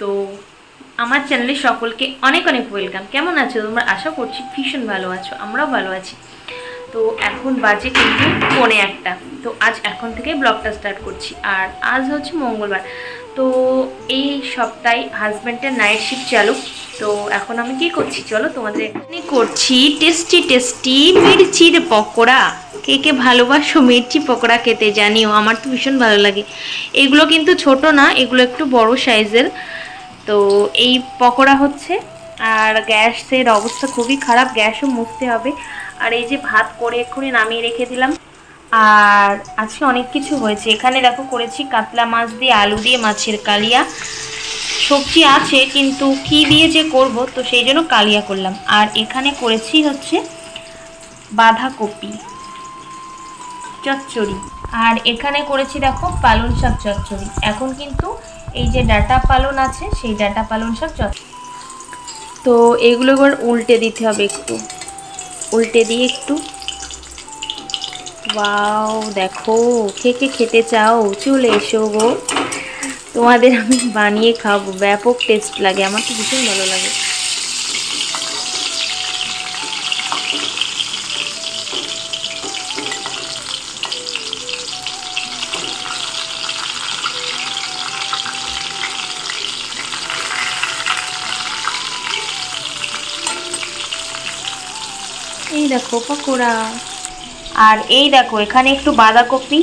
তো আমার চ্যানেলে সকলকে অনেক অনেক ওয়েলকাম কেমন আছো? তোমরা আশা করছি ভীষণ ভালো আছো, আমরাও ভালো আছি। তো এখন বাজে কিন্তু পৌনে একটা। তো আজ এখন থেকে ব্লগটা স্টার্ট করছি। আর আজ হচ্ছে মঙ্গলবার। তো এই সপ্তাহে হাজব্যান্ডের নাইট শিফট চালু। তো এখন আমি কি করছি? চলো তোমাদের করছি। টেস্টি টেস্টি মির্চির পকোড়া। কে কে ভালোবাসো মির্চি পকোড়া খেতে জানিও, আমার তো ভীষণ ভালো লাগে। এগুলো কিন্তু ছোট না, এগুলো একটু বড় সাইজের তো এই পকোড়া হচ্ছে, আর গ্যাসের অবস্থা খুবই খারাপ, গ্যাসও মুছতে হবে। আর এই যে ভাত করে এক্ষুনি নামিয়ে রেখে দিলাম। আর আজকে অনেক কিছু হয়েছে। এখানে দেখো করেছি কাতলা মাছ দিয়ে, আলু দিয়ে, মাছের কালিয়া। সবজি আছে, কিন্তু কি দিয়ে যে করব, তো সেই জন্য কালিয়া করলাম। আর এখানে করেছি হচ্ছে বাঁধাকপি, চচ্চড়ি। আর এখানে করেছি দেখো পালং শাক চচ্চড়ি। এখন কিন্তু এই যে ডাটা পালন আছে, সেই ডাটা পালন সব যত তো এগুলো এবার উল্টে দিতে হবে একটু। উল্টে দিয়ে একটু। বাও দেখো, কে কে খেতে চাও? চলে এসো গো। তোমাদের আমি বানিয়ে খাব। ব্যাপক টেস্ট লাগে, আমার তো ভীষণ ভালো লাগে। এই দেখো পকোড়া। আর এই দেখো, এখানে একটু বাঁধাকপি,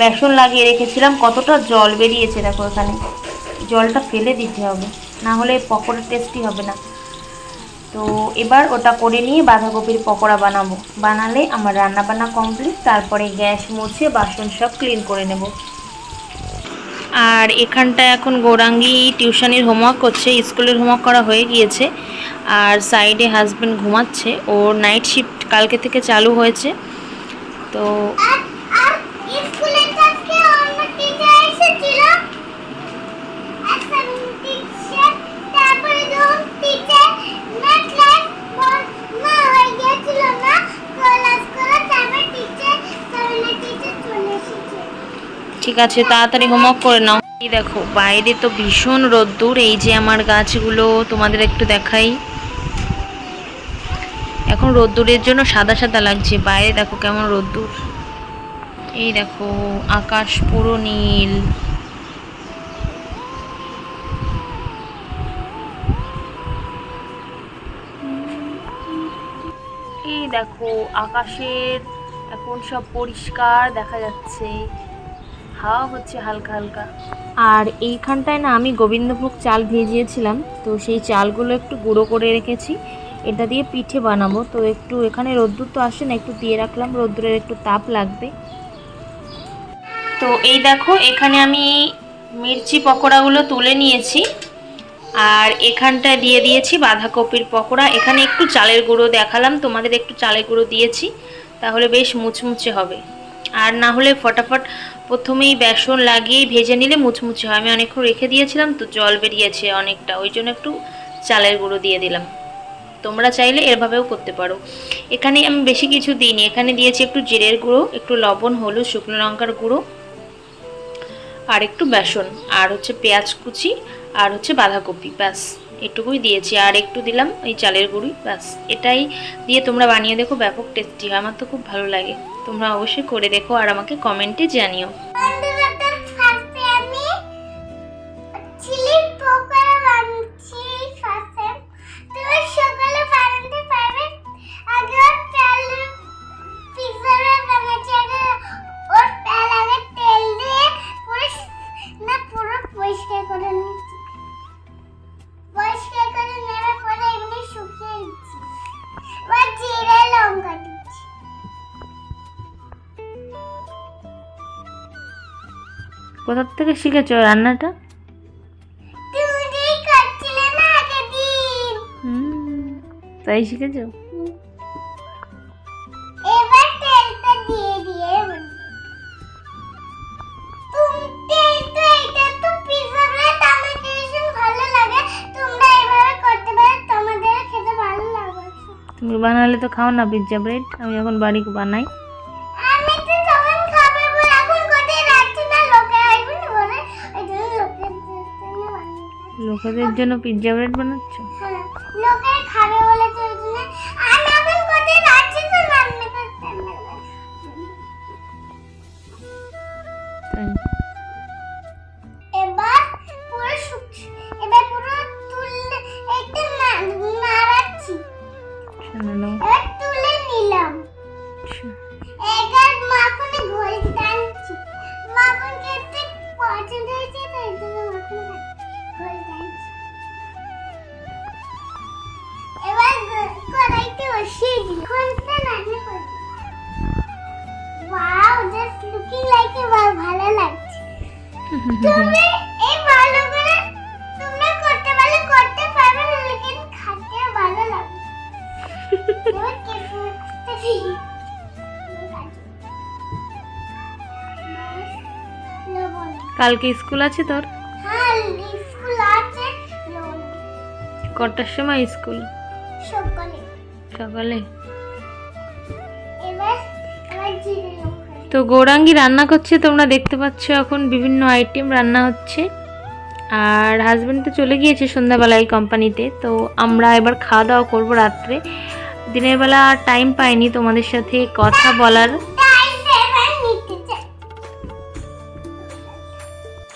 বেসন লাগিয়ে রেখেছিলাম, কতটা জল বেরিয়েছে দেখো এখানে। জলটা ফেলে দিতে হবে, না হলে পকোড়া টেস্টি হবে না। তো এবার ওটা করে নিয়ে বাঁধাকপির পকোড়া বানাবো। বানালে আমার রান্না বান্না কমপ্লিট তারপরে গ্যাস মুছে বাসন সব ক্লিন করে নেব। আর এখানটা এখন গৌরাঙ্গি টিউশনির হোমওয়ার্ক করছে, স্কুলের হোমওয়ার্ক করা হয়ে গিয়েছে। আর সাইডে হাজব্যান্ড ঘুমাচ্ছে। ওর নাইট শিফট কালকে থেকে চালু হয়েছে। তো ঠিক আছে, তাড়াতাড়ি হোমওয়ার্ক করে নাও। দেখো, বাইরে তো ভীষণ রোদ্দুর। এই যে আমার গাছগুলো তোমাদের একটু দেখাই। এখন রোদ্দুরের জন্য সাদা সাদা লাগছে। বাইরে দেখো কেমন রোদ্দুর। এই দেখো, আকাশ পুরো নীল। এই দেখো, আকাশের এখন সব পরিষ্কার দেখা যাচ্ছে। হাওয়া হচ্ছে হালকা হালকা। আর এইখানটায় না আমি গোবিন্দভোগ চাল ভিজিয়েছিলাম, তো সেই চালগুলো একটু গুঁড়ো করে রেখেছি। এটা দিয়ে পিঠে বানাবো। তো একটু এখানে রোদ্দুর তো আসে না, একটু দিয়ে রাখলাম। রোদ্দুরের একটু তাপ লাগবে। তো এই দেখো, এখানে আমি মির্চি পকোড়াগুলো তুলে নিয়েছি। আর এখানটায় দিয়ে দিয়েছি বাঁধাকপির পকোড়া। এখানে একটু চালের গুঁড়ো দেখালাম, তোমাদের একটু চালের গুঁড়ো দিয়েছি। তাহলে বেশ মুচমুচে হবে। আর না হলে ফটাফট প্রথমেই বেসন লাগিয়ে ভেজে নিলে মুচমুচে হয়। আমি অনেকক্ষণ রেখে দিয়েছিলাম, তো জল বেরিয়েছে অনেকটা। ওই জন্য একটু চালের গুঁড়ো দিয়ে দিলাম। তোমরা চাইলে এভাবেও করতে পারো। এখানে আমি বেশি কিছু দিইনি। এখানে দিয়েছি একটু জিরের গুঁড়ো, একটু লবণ, হলুদ, শুকনো লঙ্কার গুঁড়ো, আর একটু বেসন, আর হচ্ছে পেঁয়াজ কুচি, আর হচ্ছে বাঁধাকপি, ব্যাস, এটুকুই দিয়েছি। আর একটু দিলাম এই চালের গুঁড়ি, ব্যাস, এটাই দিয়ে তোমরা বানিয়ে দেখো, ব্যাপক টেস্টি হয়। আমার তো খুব ভালো লাগে। তোমরা অবশ্যই করে দেখো আর আমাকে কমেন্টে জানিও। করতে পারো তোমাদের রান্নাটা তাই লাগবে। তুমি বানালে তো খাও না পিৎজা ব্রেড আমি এখন বাড়ি বানাই। লোকেদের জন্য পিৎজা ব্রেড বানাচ্ছ? লোকে খাবে বলে ভালো লাগছে তুমি এই ভালো করে তোমরা করতে করতে পারবে না লেকিন খাতে ভালো এবার কালকে স্কুল আছে তোর? হ্যাঁ স্কুল আছে। কটার সময় স্কুল? সকালে। সকালে। তো গৌরাঙ্গি রান্না করছে তোমরা দেখতে পাচ্ছ এখন বিভিন্ন আইটেম রান্না হচ্ছে। আর হাজব্যান্ড তো চলে গিয়েছে সন্ধ্যাবেলায় কোম্পানিতে তো আমরা এবার খাওয়া দাওয়া করব রাত্রে। দিনের বেলা টাইম পাইনি তোমাদের সাথে কথা বলার।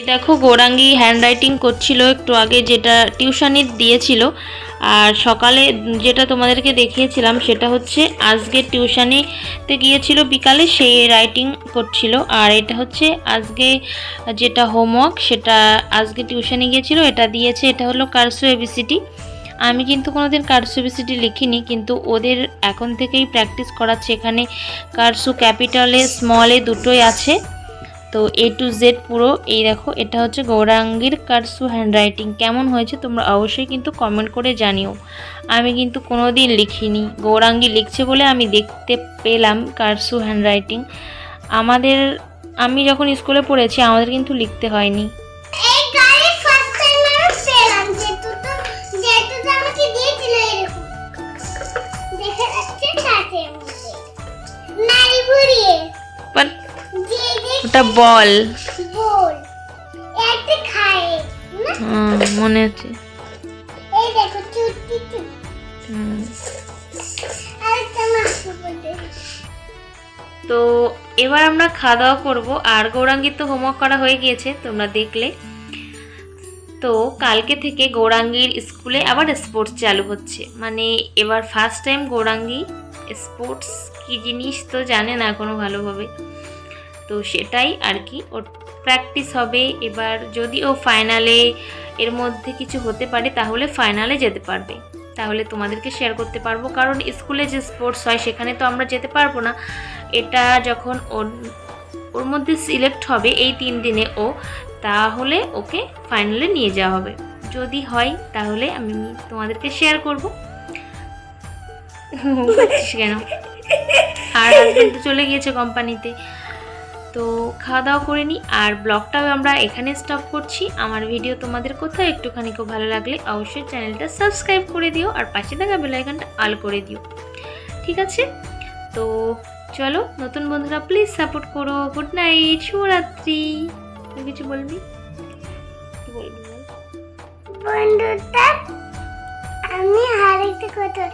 দেখো গৌরাঙ্গি হ্যান্ড রাইটিং করছিল একটু আগে যেটা টিউশনি দিয়েছিল। আর সকালে যেটা তোমাদেরকে দেখিয়েছিলাম সেটা হচ্ছে আজকে টিউশনিতে গিয়েছিল বিকালে সেই রাইটিং করছিল। আর এটা হচ্ছে আজকে যেটা হোমওয়ার্ক সেটা আজকে টিউশানে গিয়েছিল, এটা দিয়েছে, এটা হলো কারসু এবিসিটি আমি কিন্তু কোনোদিন কারসু এবিসিটি লিখিনি, কিন্তু ওদের এখন থেকেই প্র্যাকটিস করাচ্ছে। এখানে কারসু ক্যাপিটালে স্মলে দুটোই আছে। তো এ টু জেড পুরো এই দেখো এটা হচ্ছে গৌরাঙ্গীর কারসু হ্যান্ডরাইটিং কেমন হয়েছে তোমরা অবশ্যই কিন্তু কমেন্ট করে জানিও। আমি কিন্তু কোনো দিন লিখিনি। গৌরাঙ্গী লিখছে বলে আমি দেখতে পেলাম কারসু হ্যান্ডরাইটিং আমাদের আমি যখন স্কুলে পড়েছি আমাদের কিন্তু লিখতে হয়নি। বাট ওটা বল। মনে আছে। তো এবার আমরা খাওয়া দাওয়া করব। আর গৌরাঙ্গীর তো হোমওয়ার্ক করা হয়ে গিয়েছে তোমরা দেখলে। তো কালকে থেকে গৌরাঙ্গীর স্কুলে আবার স্পোর্টস চালু হচ্ছে। মানে এবার ফার্স্ট টাইম গৌরাঙ্গী স্পোর্টস কি জিনিস তো জানে না কোনো ভালোভাবে। তো সেটাই আর কি। ওর প্র্যাকটিস হবে। এবার যদি ও ফাইনালে এর মধ্যে কিছু হতে পারে তাহলে ফাইনালে যেতে পারবে। তাহলে তোমাদেরকে শেয়ার করতে পারব। কারণ স্কুলে যে স্পোর্টস হয় সেখানে তো আমরা যেতে পারব না। এটা যখন ওর ওর মধ্যে সিলেক্ট হবে এই তিন দিনে ও তাহলে ওকে ফাইনালে নিয়ে যাওয়া হবে। যদি হয় তাহলে আমি তোমাদেরকে শেয়ার করব। কেন? আর হাজব্যান্ড তো চলে গিয়েছে কোম্পানিতে তো খাওয়া দাওয়া করে নিই। আর ব্লগটাও আমরা এখানে স্টপ করছি। আমার ভিডিও তোমাদের কোথাও একটুখানি খুব ভালো লাগলে অবশ্যই চ্যানেলটা সাবস্ক্রাইব করে দিও আর পাশে থাকা বেলাইকনটা অল করে দিও। ঠিক আছে? তো চলো, নতুন বন্ধুরা প্লিজ সাপোর্ট করো। গুড নাইট শুভরাত্রি। তুই কিছু বলবি? বলবি বল? বন্ধুটা আমি আরেকটা কথা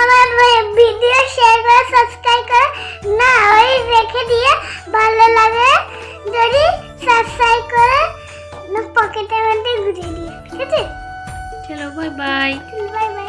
আমার ভিডিও শেয়ার করে সাবস্ক্রাইব করে না ওই রেখে দিয়ে ভালো লাগে যদি সাবস্ক্রাইব করে পকেটের মধ্যে ঘুরে দিয়ে। ঠিক আছে? চলো বাই বাই